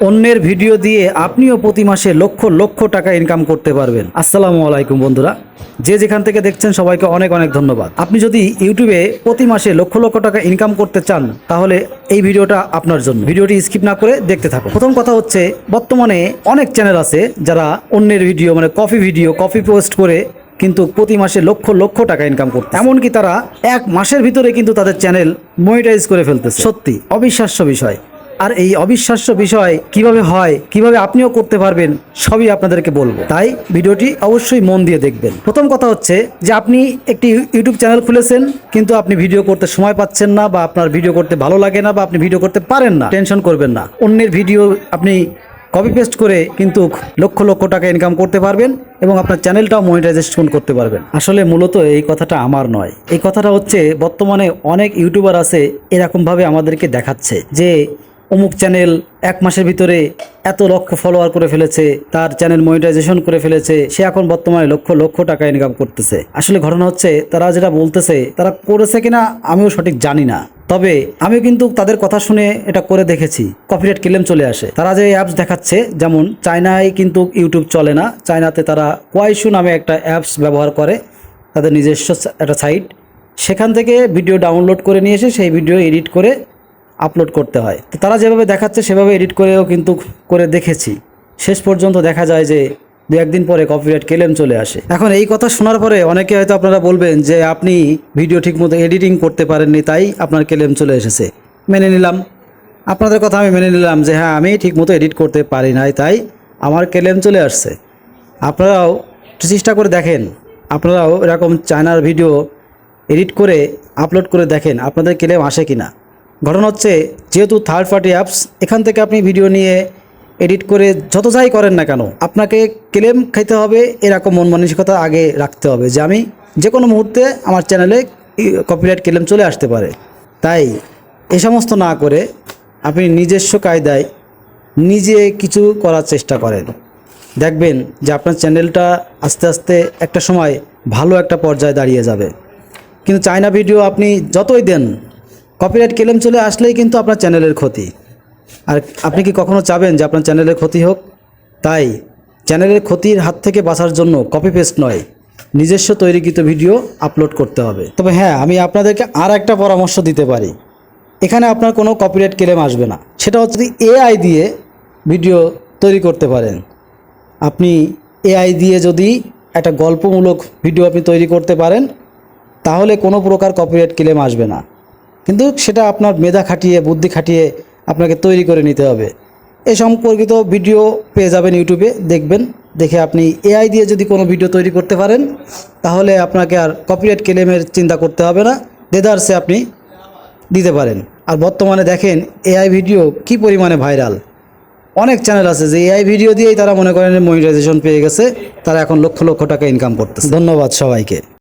অন্যের ভিডিও দিয়ে আপনিও প্রতি মাসে লক্ষ লক্ষ টাকা ইনকাম করতে পারবেন। আসসালামু আলাইকুম বন্ধুরা। যে যেখান থেকে দেখছেন, সবাইকে অনেক অনেক ধন্যবাদ। আপনি যদি ইউটিউবে প্রতি মাসে লক্ষ লক্ষ টাকা ইনকাম করতে চান, তাহলে এই ভিডিওটা আপনার জন্য। ভিডিওটি স্কিপ না করে দেখতে থাকুন। প্রথম কথা হচ্ছে, বর্তমানে অনেক চ্যানেল আছে যারা অন্যের ভিডিও মানে কফি ভিডিও কফি পোস্ট করে কিন্তু প্রতি মাসে লক্ষ লক্ষ টাকা ইনকাম করতে এমনকি তারা এক মাসের ভিতরে কিন্তু তাদের চ্যানেল মনিটাইজ করে ফেলতেছে। সত্যি, অবিশ্বাস্য বিষয়। আর এই অবিশ্বাস্য বিষয় কীভাবে হয়, কীভাবে আপনিও করতে পারবেন, সবই আপনাদেরকে বলব। তাই ভিডিওটি অবশ্যই মন দিয়ে দেখবেন। প্রথম কথা হচ্ছে যে আপনি একটি ইউটিউব চ্যানেল খুলেছেন, কিন্তু আপনি ভিডিও করতে সময় পাচ্ছেন না বা আপনার ভিডিও করতে ভালো লাগে না বা আপনি ভিডিও করতে পারেন না টেনশন করবেন না। অন্যের ভিডিও আপনি কপি পেস্ট করে কিন্তু লক্ষ লক্ষ টাকা ইনকাম করতে পারবেন এবং আপনার চ্যানেলটাও মনিটাইজেশন করতে পারবেন। আসলে মূলত এই কথাটা আমার নয়। এই কথাটা হচ্ছে বর্তমানে অনেক ইউটিউবার আছে এরকমভাবে আমাদেরকে দেখাচ্ছে যে অমুক চ্যানেল এক মাসের ভিতরে এত লক্ষ ফলোয়ার করে ফেলেছে, তার চ্যানেল মনিটাইজেশন করে ফেলেছে, সে এখন বর্তমানে লক্ষ লক্ষ টাকা ইনকাম করতেছে। আসলে ঘটনা হচ্ছে, তারা যেটা বলতেছে, তারা করেছে কিনা আমিও সঠিক জানি না। তবে আমি কিন্তু তাদের কথা শুনে এটা করে দেখেছি। কপিরাইট ক্লেম চলে আসে। তারা যে অ্যাপস দেখাচ্ছে, যেমন চায়নায় কিন্তু ইউটিউব চলে না, চায়নাতে তারা কোয়াইশু নামে একটা অ্যাপস ব্যবহার করে, তাদের নিজস্ব একটা সাইট সেখান থেকে ভিডিও ডাউনলোড করে নিয়ে এসে সেই ভিডিও এডিট করে আপলোড করতে হয়। তো তারা যেভাবে দেখাচ্ছে, সেভাবে এডিট করেও কিন্তু করে দেখেছি। শেষ পর্যন্ত দেখা যায় যে দু একদিন পরে কপিরাইট ক্লেম চলে আসে। এখন এই কথা শোনার পরে অনেকে হয়তো আপনারা বলবেন যে, আপনি ভিডিও ঠিকমতো এডিটিং করতে পারেননি, তাই আপনার ক্লেম চলে এসেছে। মেনে নিলাম। আপনাদের কথা আমি মেনে নিলাম যে হ্যাঁ আমি ঠিকমতো এডিট করতে পারি নাই, তাই আমার ক্লেম চলে আসছে। আপনারাও চেষ্টা করে দেখেন। আপনারাও এরকম চায়নার ভিডিও এডিট করে আপলোড করে দেখেন আপনাদের ক্লেম আসে কি না ঘটনা হচ্ছে, যেহেতু থার্ড পার্টি অ্যাপস এখান থেকে আপনি ভিডিও নিয়ে এডিট করে যত যাই করেন না কেন, আপনাকে ক্লেম খাইতে হবে, এরকম মন মানসিকতা আগে রাখতে হবে যে আমি যে কোনো মুহূর্তে আমার চ্যানেলে কপিরাইট ক্লেম চলে আসতে পারে। তাই, এ সমস্ত না করে আপনি নিজস্ব কায়দায় নিজে কিছু করার চেষ্টা করেন। দেখবেন যে আপনার চ্যানেলটা আস্তে আস্তে একটা সময় ভালো একটা পর্যায়ে দাঁড়িয়ে যাবে। কিন্তু চায়না ভিডিও আপনি যতই দেন কপিরাইট ক্লেম চলে আসলেই কিন্তু আপনার চ্যানেলের ক্ষতি। আর আপনি কি কখনো চাবেন যে আপনার চ্যানেলের ক্ষতি হোক? তাই চ্যানেলের ক্ষতির হাত থেকে বাঁচার জন্য কপি পেস্ট নয়, নিজস্ব তৈরিকৃত ভিডিও আপলোড করতে হবে। তবে হ্যাঁ আমি আপনাদেরকে আর একটা পরামর্শ দিতে পারি। এখানে আপনার কোনো কপিরাইট ক্লেম আসবে না। সেটা হচ্ছে এআই দিয়ে ভিডিও তৈরি করতে পারেন। আপনি এআই দিয়ে যদি একটা গল্পমূলক ভিডিও আপনি তৈরি করতে পারেন, তাহলে কোনো প্রকার কপিরাইট ক্লেম আসবে না। কিন্তু সেটা আপনার মেধা খাটিয়ে, বুদ্ধি খাটিয়ে আপনাকে তৈরি করে নিতে হবে। এ সম্পর্কিত ভিডিও পেয়ে যাবেন ইউটিউবে, দেখবেন। দেখে আপনি এআই দিয়ে যদি কোনো ভিডিও তৈরি করতে পারেন, তাহলে আপনাকে আর কপিরাইট ক্লেমের চিন্তা করতে হবে না দেদারসে আপনি দিতে পারেন। আর বর্তমানে দেখেন এআই ভিডিও কি পরিমাণে ভাইরাল। অনেক চ্যানেল আছে যে এআই ভিডিও দিয়েই তারা মনে করেন মনিটাইজেশন পেয়ে গেছে, তারা এখন লক্ষ লক্ষ টাকা ইনকাম করতেছে। ধন্যবাদ সবাইকে।